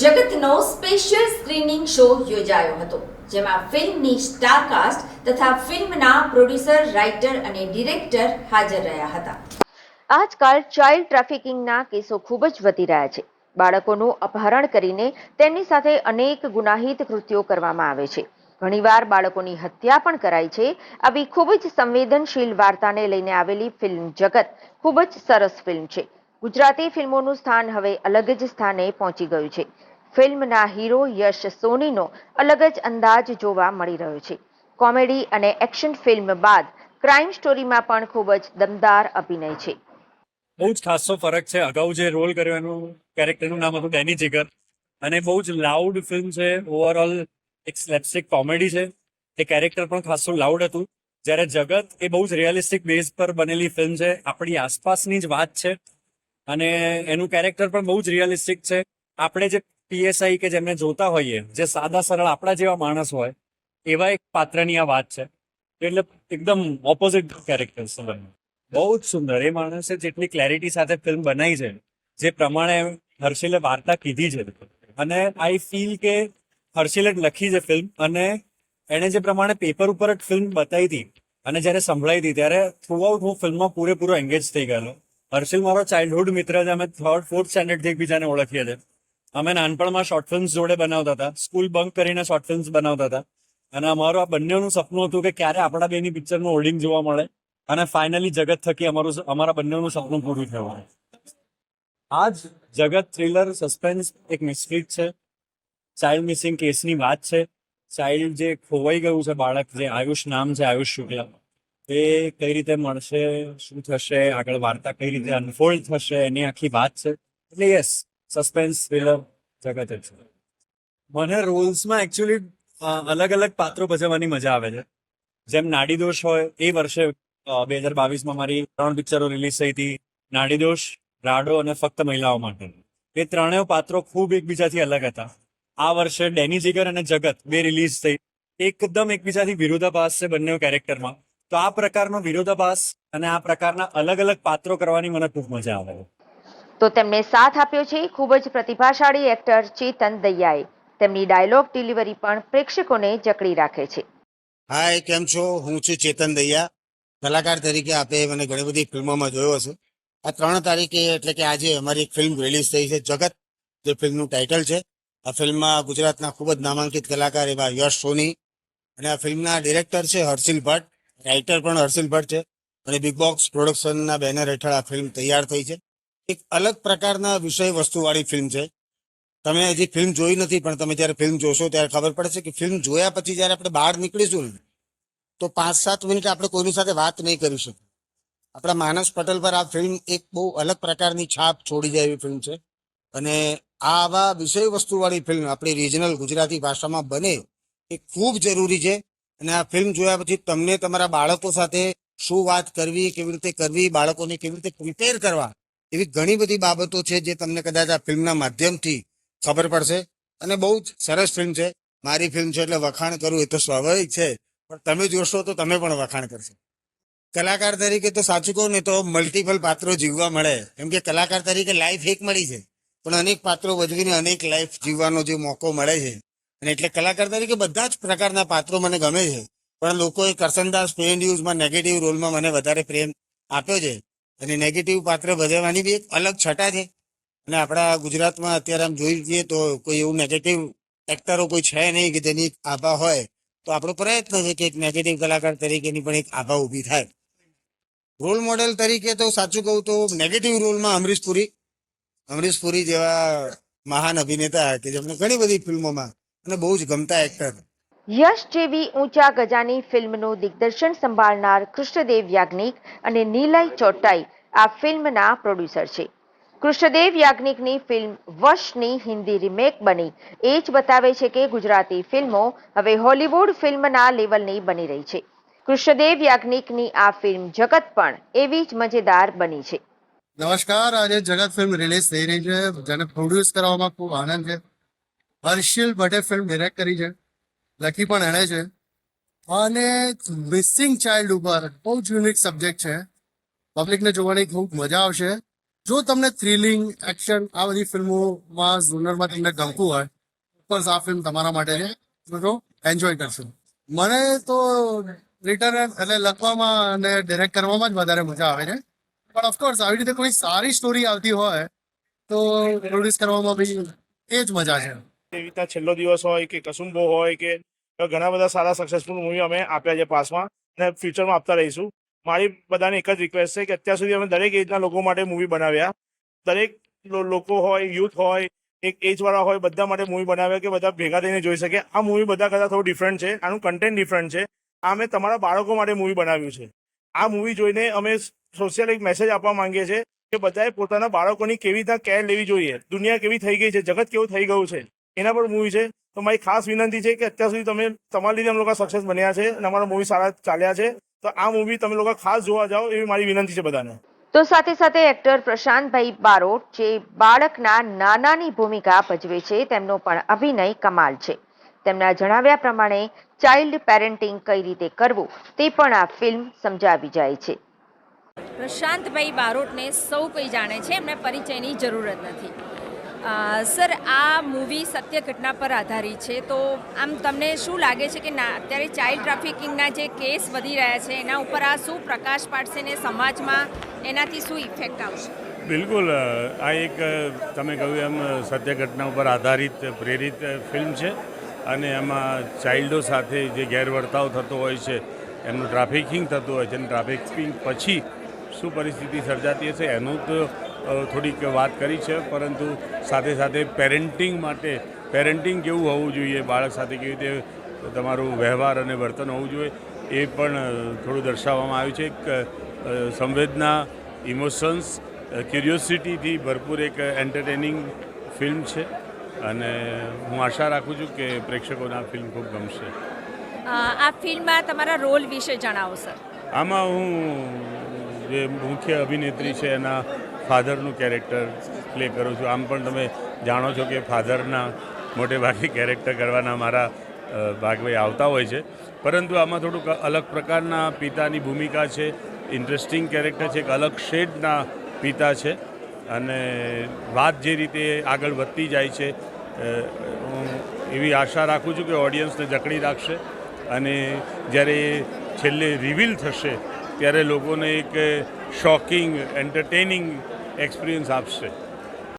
જગતનો special screening show યોજાયો હતો, જેમાં ફિલ્મની સ્ટારકાસ્ટ તથા ફિલ્મના પ્રોડ્યુસર રાઇટર અને ડિરેક્ટર હાજર રહ્યા હતા. આજકાલ ચાઇલ્ડ ટ્રાફિકિંગના કેસો ખૂબ જ વધી રહ્યા છે. બાળકોનું અપહરણ કરીને તેમની સાથે અનેક ગુનાહિત કૃત્યો કરવામાં આવે છે. ઘણીવાર બાળકોની હત્યા પણ કરાય છે. આવી ખૂબ જ સંવેદનશીલ વાર્તાને લઈને આવેલી ફિલ્મ જગત ખૂબ જ સરસ ફિલ્મ છે. ગુજરાતી ફિલ્મોનું સ્થાન હવે અલગ જ સ્થાને પહોંચી ગયું છે. ફિલ્મના હીરો યશ સોનીનો અલગ જ અંદાજ જોવા મળી રહ્યો છે. કોમેડી અને એક્શન ફિલ્મ બાદ ક્રાઇમ સ્ટોરીમાં પણ ખૂબ જ દમદાર અભિનય છે. બહુ જ ખાસો ફરક છે. અગાઉ જે રોલ કર્યો એનું કેરેક્ટરનું નામ હતું ડેની જીગર. અને બહુ જ લાઉડ ફિલ્મ છે. ઓવરઓલ એક સ્લેપસ્ટિક કોમેડી છે. એ કેરેક્ટર પણ ખાસું લાઉડ હતું. જ્યારે જગત એ બહુ જ રિયલિસ્ટિક બેઝ પર બનેલી ફિલ્મ છે. આપણી આસપાસની જ વાત છે. અને એનું કેરેક્ટર પણ બહુ જ રિયલિસ્ટિક છે. આપણે જે પીએસઆઈ કે જેમને જોતા હોઈએ, જે સાદા સરળ આપણા જેવા માણસ હોય, એવા એક પાત્રની આ વાત છે. એટલે એકદમ ઓપોઝિટ કેરેક્ટર છે બહુ જ સુંદર. એ માણસે જેટલી ક્લેરિટી સાથે ફિલ્મ બનાવી છે, જે પ્રમાણે હર્ષિલે વાર્તા કીધી છે. અને આઈ ફીલ કે હર્ષિલે લખી છે ફિલ્મ અને એણે જે પ્રમાણે પેપર ઉપર જ ફિલ્મ બતાવી હતી, અને જ્યારે સંભળાઈ હતી, ત્યારે થ્રુ આઉટ હું ફિલ્મમાં પૂરેપૂરો એન્ગેજ થઈ ગયેલો. હર્ષિલ મારો ચાઇલ્ડહુડ મિત્ર છે, અમે થર્ડ ફોર્થ સ્ટેન્ડર્ડથી એકબીજાને ઓળખીએ છીએ. અમે નાનપણમાં શોર્ટ ફિલ્મ્સ જોડે બનાવતા હતા. સ્કૂલ બંક કરીને શોર્ટ ફિલ્મ્સ બનાવતા હતા. અને અમારું આ બંનેનું સપનું હતું કે ક્યારે આપણા બેની પિક્ચરનું હોલ્ડિંગ જોવા મળે અને ફાઇનલી જગત થકી અમારું અમારા બંનેનું સપનું પૂરું થયું. આ જ જગત થ્રિલર સસ્પેન્સ એક મિસ્ટ્રીટ છે. ચાઇલ્ડ મિસિંગ કેસની વાત છે. ચાઇલ્ડ જે ખોવાઈ ગયું છે બાળક, જે આયુષ નામ છે, આયુષ શુક્લા. એ કઈ રીતે મળશે, શું થશે, આગળ વાર્તા કઈ રીતે અનફોલ્ડ થશે, એની આખી વાત છે. એટલે યસ સસ્પેન્સ થ્રિલર જગત જ છે. મને રોલ્સમાં એકચ્યુઅલી અલગ અલગ પાત્રો ભજવવાની મજા આવે છે. જેમ નાડીદોષ હોય, એ વર્ષે બે હજાર બાવીસમાં મારી ત્રણ પિક્ચરો રિલીઝ થઈ હતી. નાડીદોષ, રાડો અને ફક્ત મહિલાઓ માટે. એ ત્રણેય પાત્રો ખૂબ એકબીજાથી અલગ હતા. આ વર્ષે ડેની જીગર અને જગત બે રિલીઝ થઈ. એકદમ એકબીજાથી વિરોધાભાસ છે બંને કેરેક્ટરમાં તો આ પ્રકારનો વિરોધાભાસ અને આ પ્રકારના અલગ અલગ પાત્રો કરવાની મને ખૂબ મજા આવે તો તેમને સાથ આપ્યો છે ખૂબ જ પ્રતિભાશાળી એક્ટર ચેતન દૈયાએ. તેમની ડાયલોગ ડિલિવરી પણ પ્રેક્ષકોને જકડી રાખે છે. હાય, કેમ છો? હું છું ચેતન દૈયા. કલાકાર તરીકે આપે મને ઘણી બધી ફિલ્મોમાં જોયો હશે. આ ત્રણ તારીખે એટલે કે આજે અમારી એક ફિલ્મ રિલીઝ થઈ છે, જગત. જે ફિલ્મનું ટાઇટલ છે. આ ફિલ્મમાં ગુજરાતના ખૂબ જ નામાંકિત કલાકાર એવા યશ સોની અને આ ફિલ્મના ડિરેક્ટર છે હર્ષિલ ભટ્ટ. રાઇટર પણ હર્ષિલ ભટ્ટ છે. અને બિગ બોક્સ પ્રોડક્શનના બેનર હેઠળ આ ફિલ્મ તૈયાર થઈ છે. એક અલગ પ્રકારના વિષય વસ્તુવાળી ફિલ્મ છે. તમે હજી ફિલ્મ જોઈ નથી, પણ તમે જ્યારે ફિલ્મ જોશો ત્યારે ખબર પડશે કે ફિલ્મ જોયા પછી જ્યારે આપણે બહાર નીકળીશું ને, તો પાંચ સાત મિનિટ આપણે કોઈની સાથે વાત નહીં કરી શકીએ. આપણા માનસ પટેલ પર આ ફિલ્મ એક બહુ અલગ પ્રકારની છાપ છોડી જાય એવી ફિલ્મ છે. અને આવા વિષય વસ્તુવાળી ફિલ્મ આપણી રિજનલ ગુજરાતી ભાષામાં બને એ ખૂબ જરૂરી છે. અને આ ફિલ્મ જોયા પછી તમને તમારા બાળકો સાથે શું વાત કરવી, કેવી રીતે કરવી, બાળકોને કેવી રીતે પ્રિપેર કરવા એવી ઘણી બધી બાબતો છે જે તમને કદાચ આ ફિલ્મના માધ્યમથી ખબર પડશે. અને બહુ જ સરસ ફિલ્મ છે. મારી ફિલ્મ છે એટલે વખાણ કરવું એ તો સ્વાભાવિક છે. પણ તમે જોશો તો તમે પણ વખાણ કરશો. કલાકાર તરીકે તો સાચું કહું ને તો મલ્ટિપલ પાત્રો જીવવા મળે. કેમ કે કલાકાર તરીકે લાઈફ એક મળી છે પણ અનેક પાત્રો ભજવીને અનેક લાઈફ જીવવાનો જે મોકો મળે છે. અને એટલે કલાકાર તરીકે બધા જ પ્રકારના પાત્રો મને ગમે છે. પણ લોકોએ કરસનદાસ ફેન યુઝમાં નેગેટિવ રોલમાં મને વધારે પ્રેમ આપ્યો છે. અને નેગેટિવ પાત્ર ભજવવાની બી એક અલગ છટા છે. અને આપણા ગુજરાતમાં અત્યારે આમ જોઈ જઈએ તો કોઈ એવું નેગેટિવ એક્ટરો કોઈ છે નહીં કે તેની આભા હોય, તો આપણો પ્રયત્ન છે કે એક નેગેટિવ કલાકાર તરીકેની પણ એક આભા ઊભી થાય. રોલ મોડેલ તરીકે તો સાચું કહું તો નેગેટિવ રોલમાં અમરીશ પુરી અમરીશ પુરી જેવા મહાન અભિનેતા કે જેમને ઘણી બધી ફિલ્મોમાં અને બહુ જ ગમતા એક્ટર યશ જેવી ઊંચા ગજાની ફિલ્મનું દિગ્દર્શન સંભાળનાર કૃષ્ણદેવ યાજ્ઞિક અને નીલય ચોટાઈ આ ફિલ્મના પ્રોડ્યુસર છે. કૃષ્ણદેવ યાજ્ઞિકની ફિલ્મ વશની હિન્દી રિમેક બની. એ જ બતાવે છે કે ગુજરાતી ફિલ્મો હવે હોલિવૂડ ફિલ્મના લેવલની બની રહી છે. કૃષ્ણદેવ યાજ્ઞિકની આ ફિલ્મ જગત પણ એવી જ મજેદાર બની છે. નમસ્કાર, આજે જગત ફિલ્મ રિલીઝ થઈ રહી છે. જેને પ્રોડ્યુસ કરવામાં ખૂબ આનંદ છે. હર્ષિલ ભટ્ટે ફિલ્મ ડિરેક્ટ કરી છે. લખી પણ એણે છે. અને મિસિંગ ચાઇલ્ડ ઉપર બહુ જ યુનિક સબ્જેક્ટ છે. પબ્લિકને જોવાની ખૂબ મજા આવશે. જો તમને થ્રિલિંગ એક્શન આ બધી ફિલ્મોમાં ઝોનરમાં તમને ગમતું હોય બસ આ ફિલ્મ તમારા માટે છે. તો એન્જોય કરશો. મને તો રિટર્ન એટલે લખવામાં અને ડિરેક્ટ કરવામાં જ વધારે મજા આવે છે. પણ ઓફકોર્સ આવી રીતે કોઈ સારી સ્ટોરી આવતી હોય, તો પ્રોડ્યુસ કરવામાં બી એ જ મજા છે. એવી રીતના છેલ્લો દિવસ હોય કે કસુંબો હોય કે ઘણા બધા સારા સક્સેસફુલ મૂવી અમે આપ્યા છે પાસમાં અને ફ્યુચરમાં આપતા રહીશું. મારી બધાને એક જ રિક્વેસ્ટ છે કે અત્યાર સુધી અમે દરેક એજના લોકો માટે મૂવી બનાવ્યા. દરેક લોકો હોય યુથ હોય, એક એજવાળા હોય, બધા માટે મૂવી બનાવ્યા કે બધા ભેગા થઈને જોઈ શકે. આ મૂવી બધા કરતાં થોડું ડિફરન્ટ છે, આનું કન્ટેન્ટ ડિફરન્ટ છે. આ અમે તમારા બાળકો માટે મૂવી બનાવ્યું છે. આ મૂવી જોઈને અમે સોશિયલ એક મેસેજ આપવા માંગીએ છીએ કે બધાએ પોતાના બાળકોની કેવી રીતના કેર લેવી જોઈએ. દુનિયા કેવી થઈ ગઈ છે, જગત કેવું થઈ ગયું છે. એના પર મૂવી છે. તો મારી ખાસ વિનંતી છે કે અત્યાર સુધી તમે તમારી લીધે અમે લોકો સક્સેસ બન્યા છે અને અમારા મૂવી સારા ચાલ્યા છે. તો આ મૂવી તમે લોકો ખાસ જોવા જાઓ એવી મારી વિનંતી છે બધાને. તો સાથે સાથે એક્ટર પ્રશાંતભાઈ બારોટ જે બાળકના નાનાની ભૂમિકા ભજવે છે તેમનો પણ અભિનય કમાલ છે. તેમના જણાવ્યા પ્રમાણે ચાઇલ્ડ પેરેન્ટિંગ કઈ રીતે કરવું તે પણ આ ફિલ્મ સમજાવી જાય છે. પ્રશાંતભાઈ બારોટને સૌ કોઈ જાણે છે એમને પરિચયની જરૂરત નથી. સર, આ મૂવી સત્ય ઘટના પર આધારિત છે. તો આમ તમને શું લાગે છે કે ના, અત્યારે ચાઇલ્ડ ટ્રાફિકિંગના જે કેસ વધી રહ્યા છે, એના ઉપર આ શું પ્રકાશ પાડશે ને સમાજમાં એનાથી શું ઇફેક્ટ આવશે? બિલકુલ આ એક તમે કહ્યું એમ સત્ય ઘટના ઉપર આધારિત પ્રેરિત ફિલ્મ છે. અને એમાં ચાઇલ્ડો સાથે જે ગેરવર્તાવ થતો હોય છે, એમનું ટ્રાફિકિંગ થતું હોય છે, અને ટ્રાફિકિંગ પછી શું પરિસ્થિતિ સર્જાતી હશે, એનું તો થોડીક વાત કરી છે પરંતુ સાથે સાથે પેરેન્ટિંગ માટે પેરેન્ટિંગ કેવું હોવું જોઈએ બાળક સાથે કેવી રીતે તમારું વ્યવહાર અને વર્તન હોવું જોઈએ એ પણ થોડું દર્શાવવામાં આવ્યું છે. એક સંવેદના ઇમોશન્સ ક્યુરિયોસિટીથી ભરપૂર એક એન્ટરટેનિંગ ફિલ્મ છે. અને હું આશા રાખું છું કે પ્રેક્ષકોને આ ફિલ્મ ખૂબ ગમશે. આ ફિલ્મમાં તમારા રોલ વિશે જણાવો સર. આમાં હું જે મુખ્ય અભિનેત્રી છે એના ફાધરનું કેરેક્ટર પ્લે કરું છું. આમ પણ તમે જાણો છો કે ફાધરના મોટે ભાગે કેરેક્ટર કરવાના મારા ભાગભાઈ આવતા હોય છે. પરંતુ આમાં થોડુંક અલગ પ્રકારના પિતાની ભૂમિકા છે ઇન્ટરેસ્ટિંગ કેરેક્ટર છે, એક અલગ શેડના પિતા છે. અને વાત જે રીતે આગળ વધતી જાય છે હું એવી આશા રાખું છું કે ઓડિયન્સને જકડી રાખશે. અને જ્યારે છેલ્લે રિવીલ થશે, ત્યારે લોકોને એક શોકિંગ એન્ટરટેનિંગ એક્સપિરિયન્સ આપશે